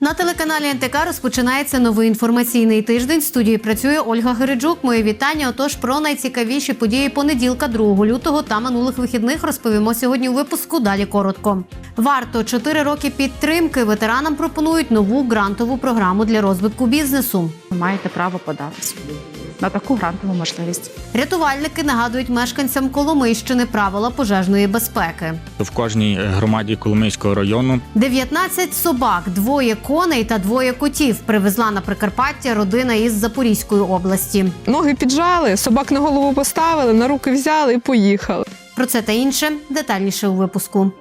На телеканалі НТК розпочинається новий інформаційний тиждень. В студії працює Ольга Гериджук. Моє вітання. Отож про найцікавіші події понеділка, 2 лютого та минулих вихідних розповімо сьогодні у випуску. Далі коротко. Варто 4 роки підтримки. Ветеранам пропонують нову грантову програму для розвитку бізнесу. маєте право податися на таку грантову можливість. Рятувальники нагадують мешканцям Коломийщини правила пожежної безпеки. в кожній громаді Коломийського району 19 собак, двоє коней та двоє котів привезла на Прикарпаття родина із Запорізької області. Ноги піджали, собак на голову поставили, на руки взяли і поїхали. Про це та інше детальніше у випуску.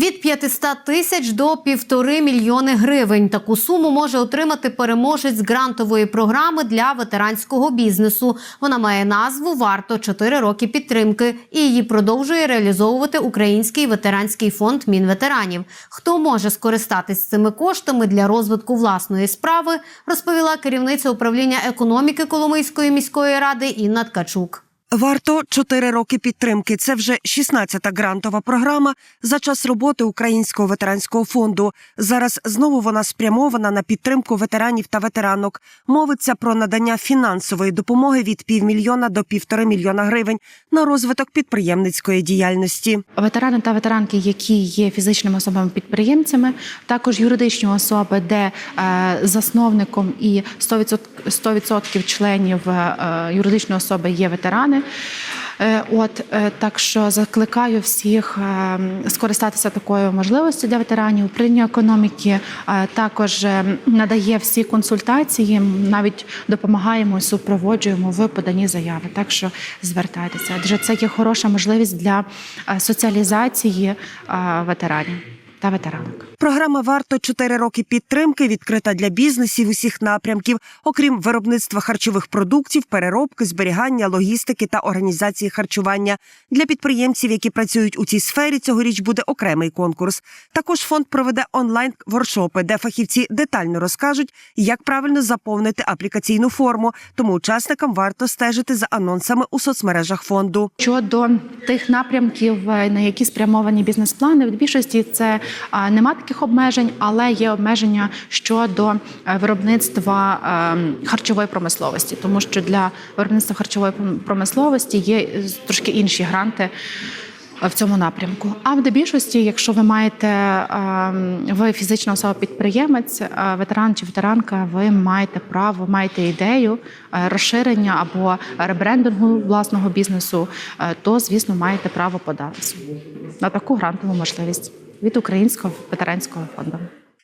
Від 500 тисяч до півтори мільйони гривень. Таку суму може отримати переможець грантової програми для ветеранського бізнесу. Вона має назву Варто 4 роки підтримки і її продовжує реалізовувати Український ветеранський фонд Мінветеранів. Хто може скористатись цими коштами для розвитку власної справи, розповіла керівниця управління економіки Коломийської міської ради Інна Ткачук. Варто 4 роки підтримки. Це вже 16-та грантова програма за час роботи Українського ветеранського фонду. Зараз знову вона спрямована на підтримку ветеранів та ветеранок. Мовиться про надання фінансової допомоги від півмільйона до півтори мільйона гривень на розвиток підприємницької діяльності. Ветерани та ветеранки, які є фізичними особами-підприємцями, також юридичні особи, де е, засновником і 100%, 100% членів е, юридичної особи є ветерани. Е, От е, так що закликаю всіх е, скористатися такою можливістю для ветеранів. Управління економіки також надає всі консультації, навіть допомагаємо і супроводжуємо в поданні заяви. Так що звертайтеся, адже це є хороша можливість для соціалізації ветеранів та ветеранок. Програма варто 4 роки підтримки відкрита для бізнесів усіх напрямків, окрім виробництва харчових продуктів, переробки, зберігання, логістики та організації харчування. Для підприємців, які працюють у цій сфері, цьогоріч буде окремий конкурс. Також фонд проведе онлайн воркшопи, де фахівці детально розкажуть, як правильно заповнити аплікаційну форму. Тому учасникам варто стежити за анонсами у соцмережах фонду. Щодо тих напрямків, е, на які спрямовані бізнес-плани, в більшості це нема таких обмежень, але є обмеження щодо е, виробництва е, харчової промисловості, тому що для виробництва харчової промисловості є е, трошки інші гранти. е, В цьому напрямку, а в більшості, якщо ви маєте ем, ви фізична особа підприємець, е, ветеран чи ветеранка, ви маєте право, маєте ідею розширення або ребрендингу власного бізнесу, то звісно маєте право податися на таку грантову можливість від Українського ветеранського фонду.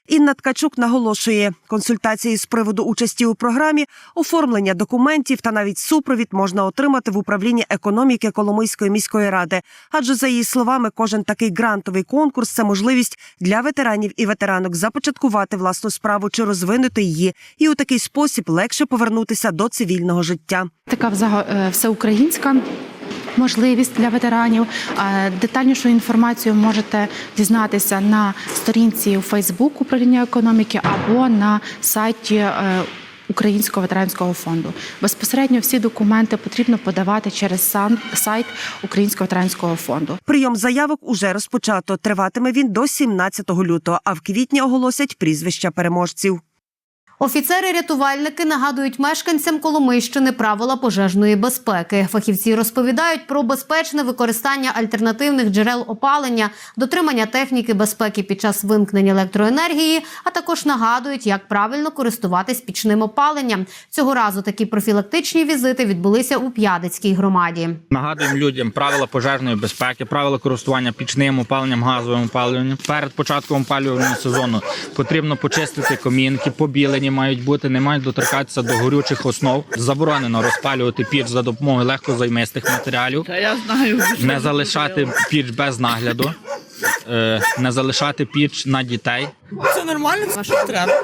Інна Ткачук наголошує, консультації з приводу участі у програмі, оформлення документів та навіть супровід можна отримати в управлінні економіки Коломийської міської ради. Адже за її словами, кожен такий грантовий конкурс це можливість для ветеранів і ветеранок започаткувати власну справу чи розвинути її, і у такий спосіб легше повернутися до цивільного життя. Така е, всеукраїнська. Можливість для ветеранів детальнішу інформацію можете дізнатися на сторінці у Фейсбук управління економіки або на сайті е, Українського ветеранського фонду. Безпосередньо всі документи потрібно подавати через сайт Українського ветеранського фонду. Прийом заявок уже розпочато. Триватиме він до 17 лютого, а в квітні оголосять прізвища переможців. Офіцери-рятувальники нагадують мешканцям Коломийщини правила пожежної безпеки. Фахівці розповідають про безпечне використання альтернативних джерел опалення, дотримання техніки безпеки під час вимкнення електроенергії, а також нагадують, як правильно користуватись пічним опаленням. Цього разу такі профілактичні візити відбулися у П'ядицькій громаді. нагадуємо людям правила пожежної безпеки, правила користування пічним опаленням, газовим опаленням. Перед початком опалювального сезону потрібно почистити комінки, побілені мають бути, не мають доторкатися до горючих основ. Заборонено розпалювати піч за допомогою легкозаймистих матеріалів. Та я знаю. не залишати піч без нагляду, е, не залишати піч на дітей. Це нормально, це що треба.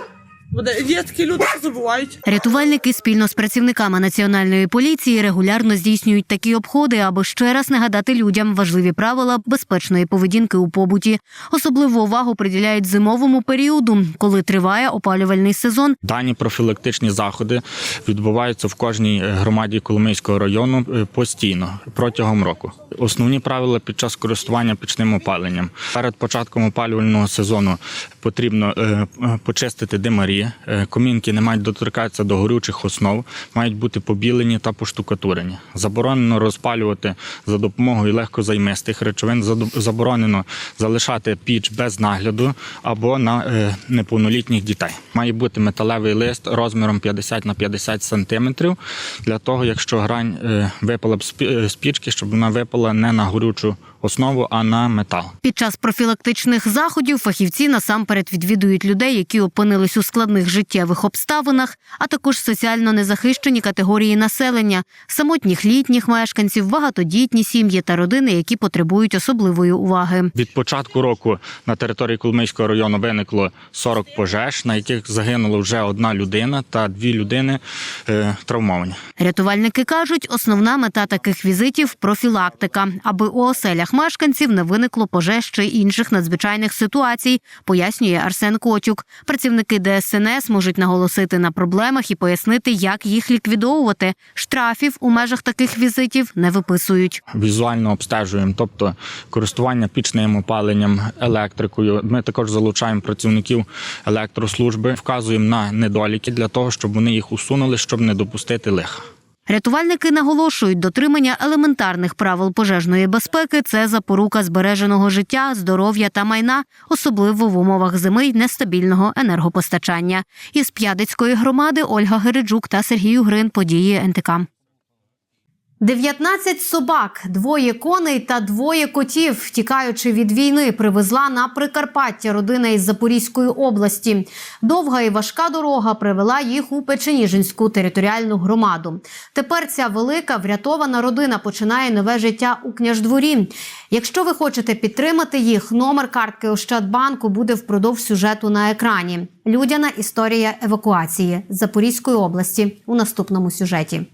Є такі люди, що забувають. Рятувальники спільно з працівниками національної поліції регулярно здійснюють такі обходи, аби ще раз нагадати людям важливі правила безпечної поведінки у побуті. Особливу увагу приділяють зимовому періоду, коли триває опалювальний сезон. Дані профілактичні заходи відбуваються в кожній громаді Коломийського району е, постійно протягом року. Основні правила під час користування пічним опаленням перед початком опалювального сезону потрібно е, почистити димарі. Е, Комінки не мають доторкатися до горючих основ, мають бути побілені та поштукатурені. Заборонено розпалювати за допомогою легкозаймистих речовин. Заборонено залишати піч без нагляду або на е, неповнолітніх дітей. Має бути металевий лист розміром 50 на 50 сантиметрів для того, якщо грань випала б з пічки, щоб вона випала не на горючу основу, а на метал. Під час профілактичних заходів фахівці насамперед відвідують людей, які опинились у складних життєвих обставинах, а також соціально незахищені категорії населення, самотніх літніх мешканців, багатодітні сім'ї та родини, які потребують особливої уваги. Від початку року на території Коломийського району виникло 40 пожеж, на яких загинула вже одна людина та дві людини е, травмовані. Рятувальники кажуть, основна мета таких візитів профілактика, аби у оселях мешканців не виникло пожеж чи інших надзвичайних ситуацій, пояснює Арсен Котюк. Працівники ДСНС можуть наголосити на проблемах і пояснити, як їх ліквідовувати. Штрафів у межах таких візитів не виписують. Візуально обстежуємо, тобто користування пічним опаленням, електрикою. Ми також залучаємо працівників електрослужби, вказуємо на недоліки для того, щоб вони їх усунули, щоб не допустити лиха. Рятувальники наголошують, дотримання елементарних правил пожежної безпеки це запорука збереженого життя, здоров'я та майна, особливо в умовах зими й нестабільного енергопостачання. Із П'ядицької громади Ольга Гереджук та Сергій Угрин. Події НТК. 19 собак, двоє коней та двоє котів, втікаючи від війни, привезла на Прикарпаття родина із Запорізької області. Довга і важка дорога привела їх у Печеніжинську територіальну громаду. Тепер ця велика врятована родина починає нове життя у княждворі. Якщо ви хочете підтримати їх, номер картки Ощадбанку буде впродовж сюжету на екрані. Людяна історія евакуації Запорізької області у наступному сюжеті.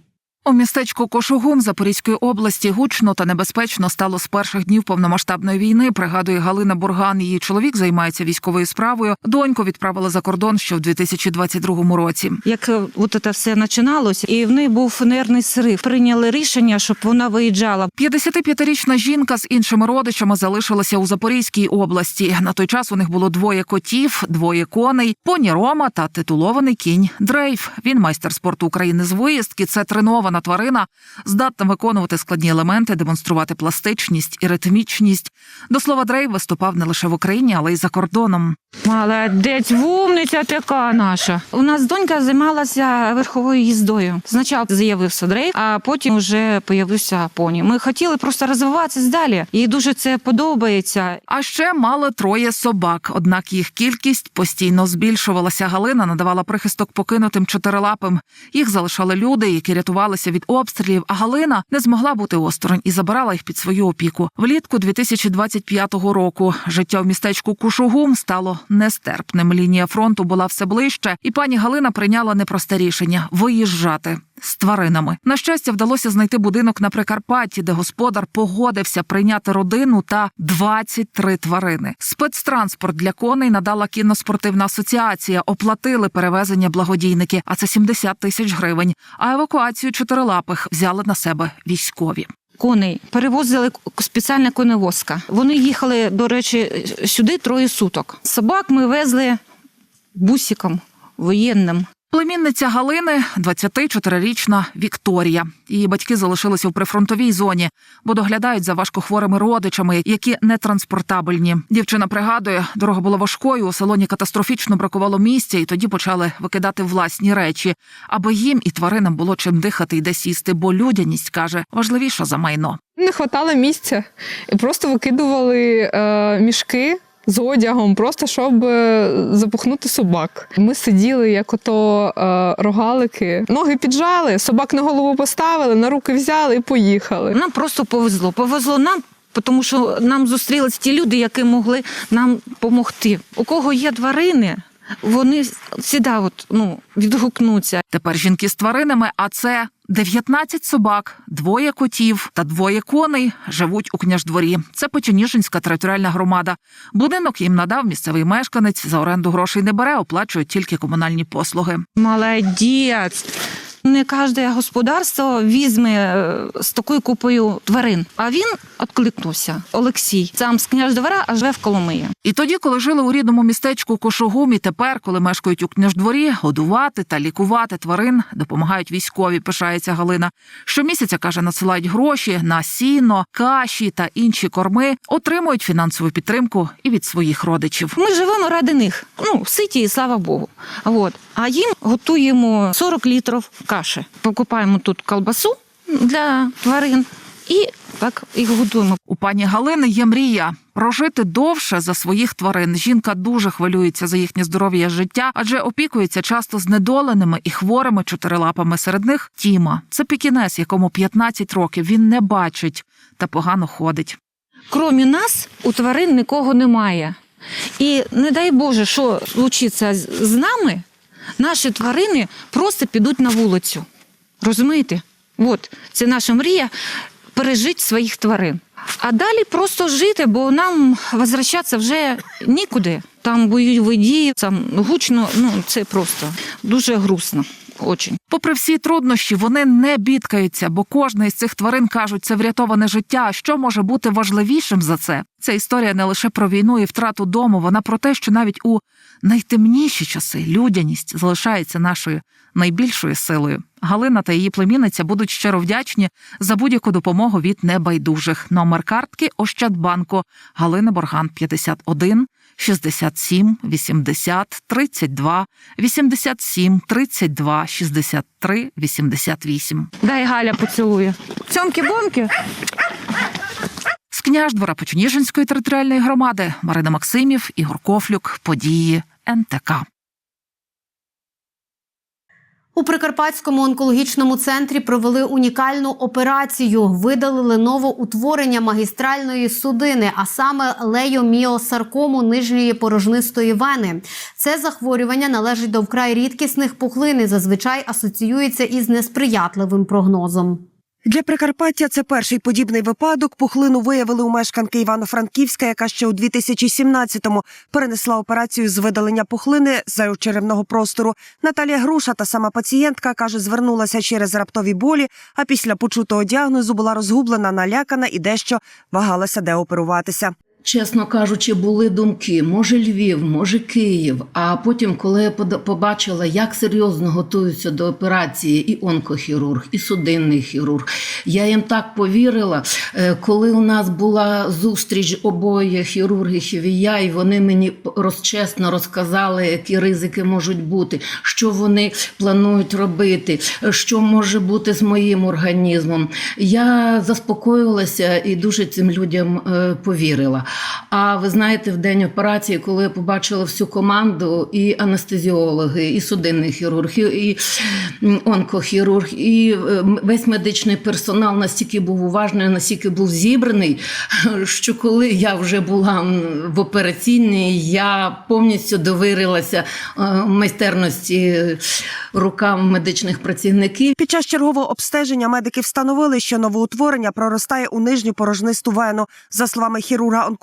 У містечку Кошугум Запорізької області гучно та небезпечно стало з перших днів повномасштабної війни. Пригадує Галина Бурган. Її чоловік займається військовою справою. Доньку відправили за кордон ще в 2022 році. Як е, от це все починалося, і в неї був нервний срив. Прийняли рішення, щоб вона виїжджала. 55-річна жінка з іншими родичами залишилася у Запорізькій області. На той час у них було двоє котів, двоє коней, поні Рома та титулований кінь Дрейф. Він майстер спорту України з виїздки. Це тренована тварина, здатна виконувати складні елементи, демонструвати пластичність і ритмічність. До слова, Дрейф виступав не лише в Україні, але й за кордоном. Молодець, вумниця така наша. У нас донька займалася верховою їздою. Спочатку з'явився дрейф, а потім вже появився поні. Ми хотіли просто розвиватися далі. Їй дуже це подобається. А ще мали троє собак, однак їх кількість постійно збільшувалася. Галина надавала прихисток покинутим чотирилапим. Їх залишали люди, які рятувалися від обстрілів. А Галина не змогла бути осторонь і забирала їх під свою опіку. Влітку 2025 року життя в містечку Кушугум стало нестерпним. Лінія фронту була все ближче, і пані Галина прийняла непросте рішення виїжджати. З тваринами на щастя вдалося знайти будинок на Прикарпатті, де господар погодився прийняти родину та 23 тварини. Спецтранспорт для коней надала кіноспортивна асоціація. Оплатили перевезення благодійники, а це 70 тисяч гривень. А евакуацію чотирилапих взяли на себе військові. Коней перевозили спеціальна коневозка. Вони їхали, до речі, сюди троє суток. Собак ми везли бусиком воєнним. Племінниця Галини 24-річна Вікторія. Її батьки залишилися в прифронтовій зоні, бо доглядають за важкохворими родичами, які не транспортабельні. Дівчина пригадує, дорога була важкою. У салоні катастрофічно бракувало місця, і тоді почали викидати власні речі, аби їм і тваринам було чим дихати і де сісти. Бо людяність каже важливіша за майно. Не хватало місця просто викидували е, мішки. З одягом, просто щоб е, запухнути собак. Ми сиділи, як ото е, рогалики, ноги піджали, собак на голову поставили, на руки взяли і поїхали. Нам просто повезло. Повезло нам, тому що нам зустрілись ті люди, які могли нам допомогти. У кого є тварини, Вони завжди от, ну, відгукнуться. Тепер жінки з тваринами, а це 19 собак, двоє котів та двоє коней живуть у княждворі. Це Печеніжинська територіальна громада. Будинок їм надав місцевий мешканець. За оренду грошей не бере, оплачує тільки комунальні послуги. Молодець. Не кожне господарство візьме е, з такою купою тварин. А він відкликнувся. Олексій, сам з княждвора, а живе в Коломиї. І тоді, коли жили у рідному містечку Кошугум, і тепер, коли мешкають у княждворі, годувати та лікувати тварин допомагають військові. Пишається Галина. Щомісяця каже, надсилають гроші на сіно, каші та інші корми, отримують фінансову підтримку і від своїх родичів. Ми живемо ради них. Ну, ситі і слава Богу. От. А їм готуємо 40 літрів каші. Покупаємо тут колбасу для тварин і так їх готуємо. У пані Галини є мрія прожити довше за своїх тварин. Жінка дуже хвилюється за їхнє здоров'я життя, адже опікується часто знедоленими і хворими чотирилапами. Серед них Тіма. Це пікінес, якому 15 років. Він не бачить та погано ходить. Крім нас, у тварин нікого немає. І не дай Боже, що случиться з нами, наші тварини просто підуть на вулицю. Розумієте? От, це наша мрія пережити своїх тварин. А далі просто жити, бо нам возвращатися вже нікуди. Там бойові дії, там гучно, ну це просто дуже грустно. Очень. Попри всі труднощі, вони не бідкаються, бо кожна із цих тварин кажуть, це врятоване життя. Що може бути важливішим за це? Ця історія не лише про війну і втрату дому, вона про те, що навіть у найтемніші часи людяність залишається нашою найбільшою силою. Галина та її племінниця будуть щиро вдячні за будь-яку допомогу від небайдужих. Номер картки Ощадбанку Галини Борган 51 67 80 32 87 32 63 88. Дай Галя поцілує. Цьомки-бомки. З княждвора Печеніжинської територіальної громади Марина Максимів, Ігор Кофлюк, події НТК. У Прикарпатському онкологічному центрі провели унікальну операцію. Видалили новоутворення магістральної судини, а саме лейоміосаркому нижньої порожнистої вени. Це захворювання належить до вкрай рідкісних пухлин і зазвичай асоціюється із несприятливим прогнозом. Для Прикарпаття це перший подібний випадок. Пухлину виявили у мешканки Івано-Франківська, яка ще у 2017-му перенесла операцію з видалення пухлини з черевного простору. Наталія Груша, та сама пацієнтка, каже, звернулася через раптові болі, а після почутого діагнозу була розгублена, налякана і дещо вагалася, де оперуватися. Чесно кажучи, були думки: може Львів, може Київ. А потім, коли я побачила, як серйозно готуються до операції і онкохірург, і судинний хірург, я їм так повірила. Е, Коли у нас була зустріч обоє хірургів і я, і вони мені розчесно розказали, які ризики можуть бути, що вони планують робити, що може бути з моїм організмом. Я заспокоїлася і дуже цим людям е, повірила. А ви знаєте, в день операції, коли я побачила всю команду, і анестезіологи, і судинний хірург, і- онкохірург, і е, весь медичний персонал настільки був уважний, настільки був зібраний, що коли я вже була в операційній, я повністю довірилася е, майстерності рукам медичних працівників. Під час чергового обстеження медики встановили, що новоутворення проростає у нижню порожнисту вену. За словами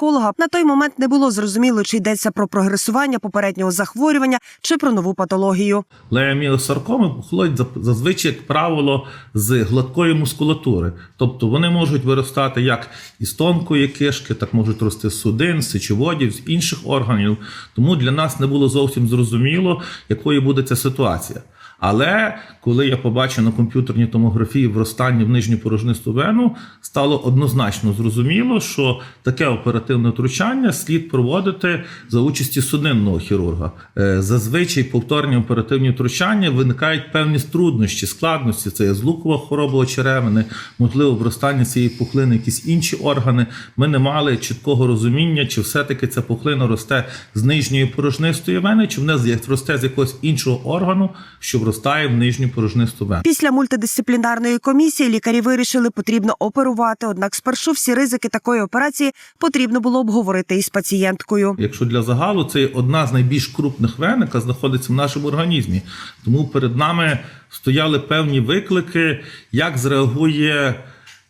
хірурга-онколога, на той момент не було зрозуміло, чи йдеться про прогресування попереднього захворювання чи про нову патологію. Леоміосаркоми походять за- зазвичай, як правило, з гладкої мускулатури. Тобто вони можуть виростати як із тонкої кишки, так можуть рости з судин, з сечоводів, з інших органів. Тому для нас не було зовсім зрозуміло, якою буде ця ситуація. Але коли я побачив на комп'ютерній томографії вростання в нижню порожнисту вену, стало однозначно зрозуміло, що таке оперативне втручання слід проводити за участі судинного хірурга. Е, Зазвичай повторні оперативні втручання виникають певні труднощі, складності. Це є злукова хвороба очеревини, можливо, вростання цієї пухлини, якісь інші органи. Ми не мали чіткого розуміння, чи все-таки ця пухлина росте з нижньої порожнистої вени, чи вона росте з якогось іншого органу, що вростає в нижню порожнисту вену. Після мультидисциплінарної комісії лікарі вирішили, потрібно оперувати. Однак спершу всі ризики такої операції потрібно було обговорити із пацієнткою. Якщо для загалу це одна з найбільш крупних вен, яка знаходиться в нашому організмі. Тому перед нами стояли певні виклики, як зреагує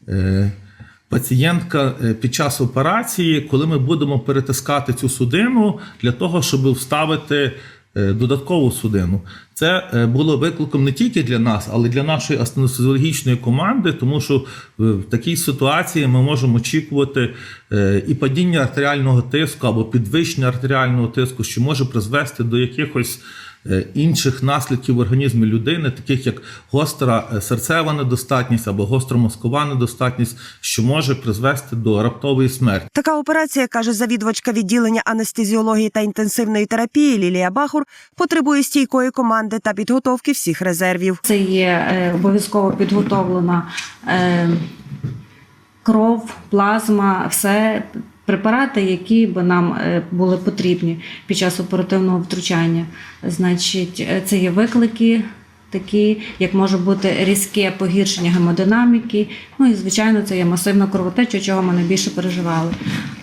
е, пацієнтка е, під час операції, коли ми будемо перетискати цю судину для того, щоб вставити. Е, Додаткову судину. Це е, було викликом не тільки для нас, але й для нашої анестезіологічної команди, тому що е, в такій ситуації ми можемо очікувати і падіння артеріального тиску або підвищення артеріального тиску, що може призвести до якихось інших наслідків в організмі людини, таких як гостра е, серцева недостатність або гостромозкова недостатність, що може призвести до раптової смерті. Така операція, каже завідувачка відділення анестезіології та інтенсивної терапії Лілія Бахур, потребує стійкої команди та підготовки всіх резервів. Це є е, обов'язково підготовлена е, кров, плазма, все препарати, які би нам е, були потрібні під час оперативного втручання. Значить, е, це є виклики. Такі, як може бути різке погіршення гемодинаміки, ну і звичайно, це є масивна кровотеча, чого ми найбільше переживали.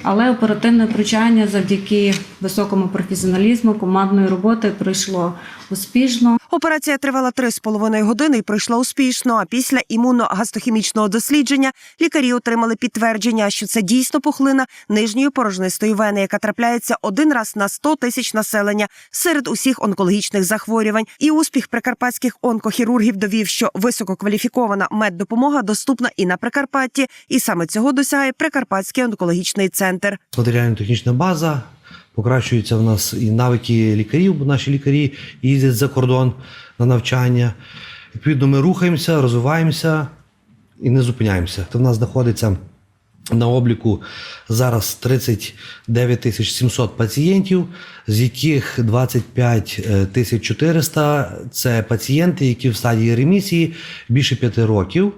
Але оперативне втручання завдяки високому професіоналізму, командної роботи пройшло успішно. Операція тривала три з половиною години і пройшла успішно. А після імуногастохімічного дослідження лікарі отримали підтвердження, що це дійсно пухлина нижньої порожнистої вени, яка трапляється один раз на 100 тисяч населення серед усіх онкологічних захворювань. І успіх прикарпатських онкохірургів довів, що висококваліфікована меддопомога доступна і на Прикарпатті, і саме цього досягає Прикарпатський онкологічний центр. Матеріально-технічна база, покращуються в нас і навики лікарів, бо наші лікарі їздять за кордон на навчання. Відповідно, ми рухаємося, розвиваємося і не зупиняємося. То в нас знаходиться на обліку зараз 39 тисяч 700 пацієнтів, з яких 25 тисяч 400 – це пацієнти, які в стадії ремісії більше 5 років.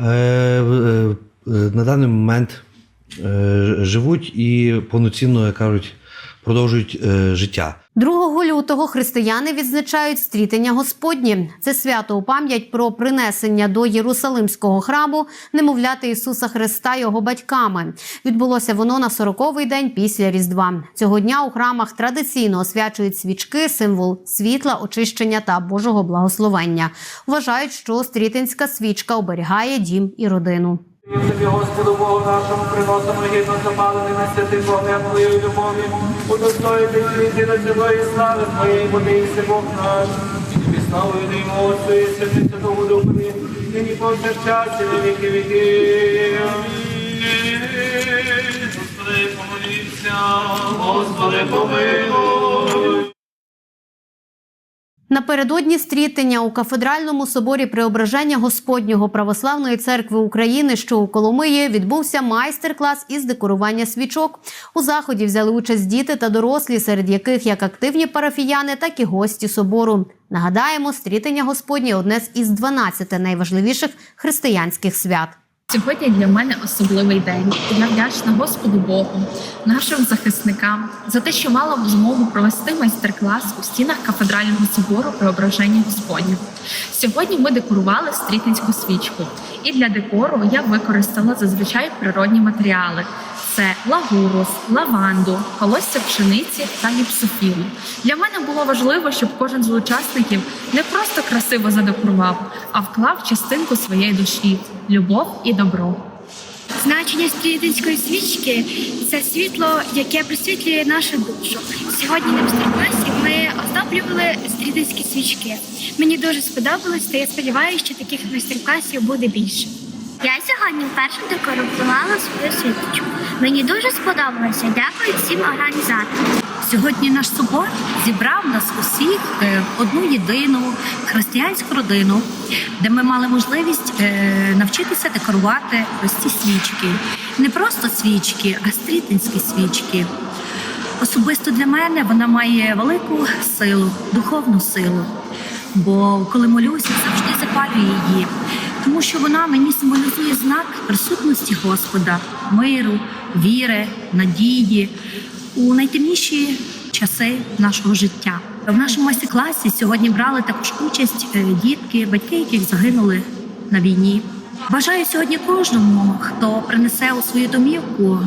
Е, е, На даний момент е, живуть і повноцінно, як кажуть, продовжують е, життя. 2 лютого християни відзначають стрітення Господнє. Це свято у пам'ять про принесення до Єрусалимського храму немовляти Ісуса Христа його батьками. Відбулося воно на 40-й день після Різдва. Цього дня у храмах традиційно освячують свічки, символ світла, очищення та Божого благословення. Вважають, що стрітинська свічка оберігає дім і родину. Тобі, Господу Богу нашому, приносимо гідно запалений на святий вогнем Твоєї любові, удостоїти світі на цілої слави Твоєї води і Бог наш. І славу даємо Отцю і і Святому Духові, нині повсякчас і на віки віки. Господи, помолімся, Господи, помилуй. Напередодні стрітення у кафедральному соборі Преображення Господнього православної церкви України, що у Коломиї, відбувся майстер-клас із декорування свічок. У заході взяли участь діти та дорослі, серед яких як активні парафіяни, так і гості собору. Нагадаємо, стрітення Господнє одне з із 12 найважливіших християнських свят. Сьогодні для мене особливий день. Я вдячна Господу Богу, нашим захисникам за те, що мала змогу провести майстер-клас у стінах кафедрального собору Преображення Господнього. Сьогодні ми декорували стрітницьку свічку, і для декору я використала зазвичай природні матеріали. Це лагурус, лаванду, колосся пшениці та гіпсофілу. Для мене було важливо, щоб кожен з учасників не просто красиво задекорував, а вклав частинку своєї душі любов і добро. Значення стрітинської свічки це світло, яке просвітлює нашу душу. Сьогодні на майстер-класі ми оздоблювали стрітинські свічки. Мені дуже сподобалось, та я сподіваюся, що таких майстер-класів буде більше. Я сьогодні вперше декорувала свою свічку. Мені дуже сподобалося. Дякую всім організаторам. Сьогодні наш собор зібрав нас усіх е, в одну єдину християнську родину, де ми мали можливість е, навчитися декорувати ці свічки. Не просто свічки, а стрітинські свічки. Особисто для мене вона має велику силу, духовну силу. Бо коли молюся, завжди запалюю її, тому що вона мені символізує знак присутності Господа, миру, віри, надії у найтемніші часи нашого життя. В нашому майстер-класі сьогодні брали також участь е, дітки, батьки, яких загинули на війні. Бажаю сьогодні кожному, хто принесе у свою домівку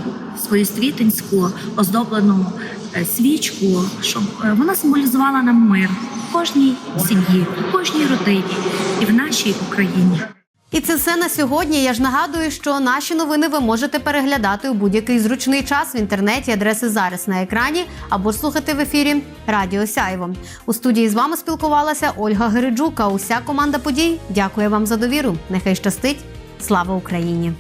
свою світинську оздоблену е, свічку, щоб е, вона символізувала нам мир в кожній сім'ї, в кожній родині і в нашій Україні. І це все на сьогодні. Я ж нагадую, що наші новини ви можете переглядати у будь-який зручний час в інтернеті. Адреси зараз на екрані або слухати в ефірі Радіо Сяйво. У студії з вами спілкувалася Ольга Гериджука. Уся команда подій. Дякую вам за довіру. Нехай щастить. Слава Україні!